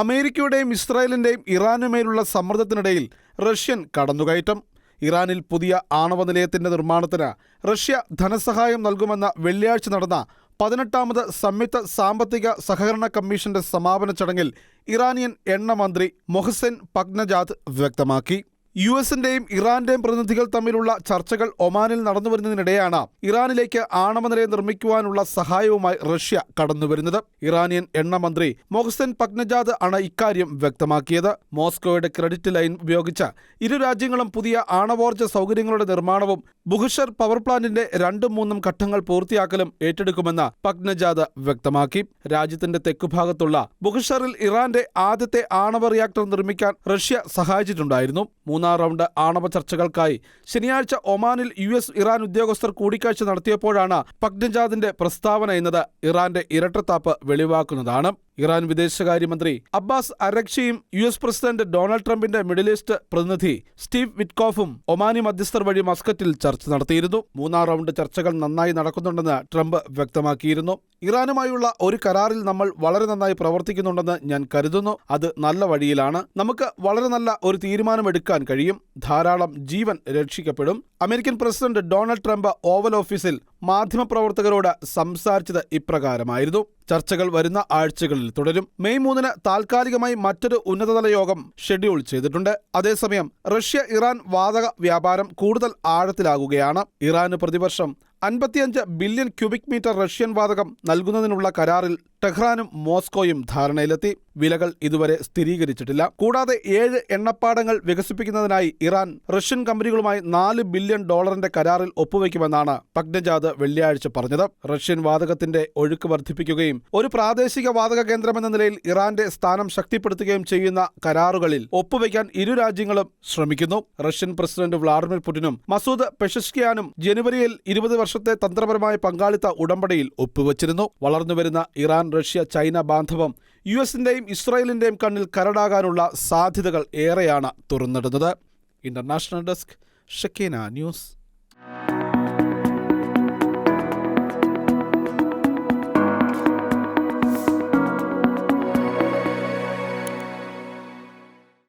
അമേരിക്കയുടെയും ഇസ്രായേലിന്റെയും ഇറാനുമേലുള്ള സമ്മർദ്ദത്തിനിടയിൽ റഷ്യൻ കടന്നുകയറ്റം. ഇറാനിൽ പുതിയ ആണവ നിലയത്തിന്റെ നിർമ്മാണത്തിന് റഷ്യ ധനസഹായം നൽകുമെന്ന വെള്ളിയാഴ്ച നടന്ന പതിനെട്ടാമത് സംയുക്ത സാമ്പത്തിക സഹകരണ കമ്മീഷന്റെ സമാപന ചടങ്ങിൽ ഇറാനിയൻ എണ്ണ മന്ത്രി മൊഹസെൻ പഗ്നജാദ് വ്യക്തമാക്കി. യു എസിന്റെയും ഇറാന്റെയും പ്രതിനിധികൾ തമ്മിലുള്ള ചർച്ചകൾ ഒമാനിൽ നടന്നുവരുന്നതിനിടെയാണ് ഇറാനിലേക്ക് ആണവ നിലയം നിർമ്മിക്കുവാനുള്ള സഹായവുമായി റഷ്യ കടന്നുവരുന്നത്. ഇറാനിയൻ എണ്ണ മന്ത്രി മൊഹസൻ പഗ്നജാദ് ആണ് ഇക്കാര്യം വ്യക്തമാക്കിയത്. മോസ്കോയുടെ ക്രെഡിറ്റ് ലൈൻ ഉപയോഗിച്ച് ഇരു രാജ്യങ്ങളും പുതിയ ആണവോർജ സൗകര്യങ്ങളുടെ നിർമ്മാണവും ബുഹുഷർ പവർ പ്ലാന്റിന്റെ രണ്ടും മൂന്നും ഘട്ടങ്ങൾ പൂർത്തിയാക്കലും ഏറ്റെടുക്കുമെന്ന് പഗ്നജാദ് വ്യക്തമാക്കി. രാജ്യത്തിന്റെ തെക്കുഭാഗത്തുള്ള ബുഹുഷറിൽ ഇറാന്റെ ആദ്യത്തെ ആണവ റിയാക്ടർ നിർമ്മിക്കാൻ റഷ്യ സഹായിച്ചിട്ടുണ്ടായിരുന്നു. റൗണ്ട് ആണവ ചർച്ചകൾക്കായി. ശനിയാഴ്ച ഒമാനിൽ യു എസ് ഇറാൻ ഉദ്യോഗസ്ഥർ കൂടിക്കാഴ്ച നടത്തിയപ്പോഴാണ് പഗ്നജാദിന്റെ പ്രസ്താവന എന്നത് ഇറാന്റെ ഇരട്ടത്താപ്പ് വെളിവാക്കുന്നതാണ്. ഇറാൻ വിദേശകാര്യമന്ത്രി അബ്ബാസ് അരക്ഷിയും യു എസ് പ്രസിഡന്റ് ഡൊണാൾഡ് ട്രംപിന്റെ മിഡിൽ ഈസ്റ്റ് പ്രതിനിധി സ്റ്റീവ് വിറ്റ്കോഫും ഒമാനി മധ്യസ്ഥർ വഴി മസ്കറ്റിൽ ചർച്ച നടത്തിയിരുന്നു. മൂന്നാം റൗണ്ട് ചർച്ചകൾ നന്നായി നടക്കുന്നുണ്ടെന്ന് ട്രംപ് വ്യക്തമാക്കിയിരുന്നു. ഇറാനുമായുള്ള ഒരു കരാറിൽ നമ്മൾ വളരെ നന്നായി പ്രവർത്തിക്കുന്നുണ്ടെന്ന് ഞാൻ കരുതുന്നു. അത് നല്ല വഴിയിലാണ്. നമുക്ക് വളരെ നല്ല ഒരു തീരുമാനമെടുക്കാൻ കഴിയും. ധാരാളം ജീവൻ രക്ഷിക്കപ്പെടും. American president Donald Trump Oval ഓഫീസിൽ മാധ്യമപ്രവർത്തകരോട് സംസാരിച്ചത് ഇപ്രകാരമായിരുന്നു. ചർച്ചകൾ വരുന്ന ആഴ്ചകളിൽ തുടരും. മെയ് മൂന്നിന് താൽക്കാലികമായി മറ്റൊരു ഉന്നതതല യോഗം ഷെഡ്യൂൾ ചെയ്തിട്ടുണ്ട്. അതേസമയം റഷ്യ ഇറാൻ വാതക വ്യാപാരം കൂടുതൽ ആഴത്തിലാകുകയാണ്. ഇറാന് പ്രതിവർഷം അൻപത്തിയഞ്ച് ബില്യൺ ക്യൂബിക് മീറ്റർ റഷ്യൻ വാതകം നൽകുന്നതിനുള്ള കരാറിൽ ടെഹ്റാനും മോസ്കോയും ധാരണയിലെത്തി. വിലകൾ ഇതുവരെ സ്ഥിരീകരിച്ചിട്ടില്ല. കൂടാതെ ഏഴ് എണ്ണപ്പാടങ്ങൾ വികസിപ്പിക്കുന്നതിനായി ഇറാൻ റഷ്യൻ കമ്പനികളുമായി നാല് ബില്യൺ ഡോളറിന്റെ കരാറിൽ ഒപ്പുവെക്കുമെന്നാണ് പഗ്നജാദ് വെള്ളിയാഴ്ച പറഞ്ഞത്. റഷ്യൻ വാതകത്തിന്റെ ഒഴുക്ക് വർദ്ധിപ്പിക്കുകയും ഒരു പ്രാദേശിക വാതക കേന്ദ്രമെന്ന നിലയിൽ ഇറാന്റെ സ്ഥാനം ശക്തിപ്പെടുത്തുകയും ചെയ്യുന്ന കരാറുകളിൽ ഒപ്പുവെക്കാൻ ഇരു രാജ്യങ്ങളും ശ്രമിക്കുന്നു. റഷ്യൻ പ്രസിഡന്റ് വ്ളാഡിമിർ പുടിനും മസൂദ് പെഷഷ്കിയാനും ജനുവരിയിൽ ഇരുപത് വർഷത്തെ തന്ത്രപരമായ പങ്കാളിത്ത ഉടമ്പടിയിൽ ഒപ്പുവച്ചിരുന്നു. വളർന്നുവരുന്ന ഇറാൻ റഷ്യ ചൈന ബാന്ധവം യു എസിന്റെയും ഇസ്രായേലിന്റെയും കണ്ണിൽ കരടാകാനുള്ള സാധ്യതകൾ ഏറെയാണ് തുറന്നിടുന്നത്. International desk Shakeena news.